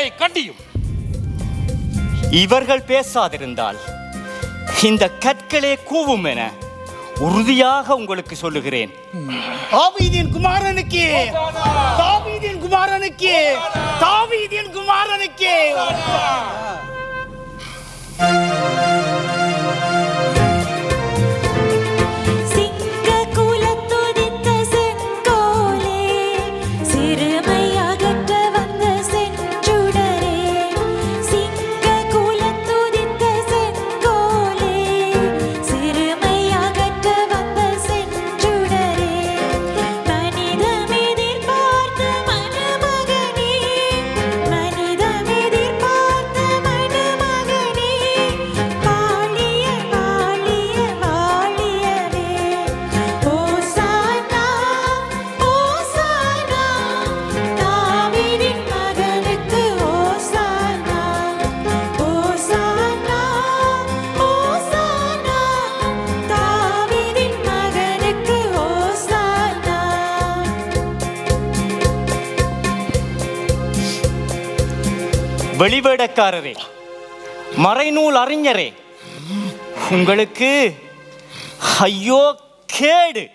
அவர்களை கண்டியும். இவர்கள் பேசாதிருந்தால் இந்த கற்களே கூவும் என உறுதியாக உங்களுக்கு சொல்லுகிறேன். தாவீதின் குமாரனுக்கு தாவீதின் குமாரனுக்கு தாவீதின் குமாரனுக்கு. வெளிவேடக்காரரே. மறைநூல் அறிஞரே. உங்களுக்கு ஐயோ கேடு.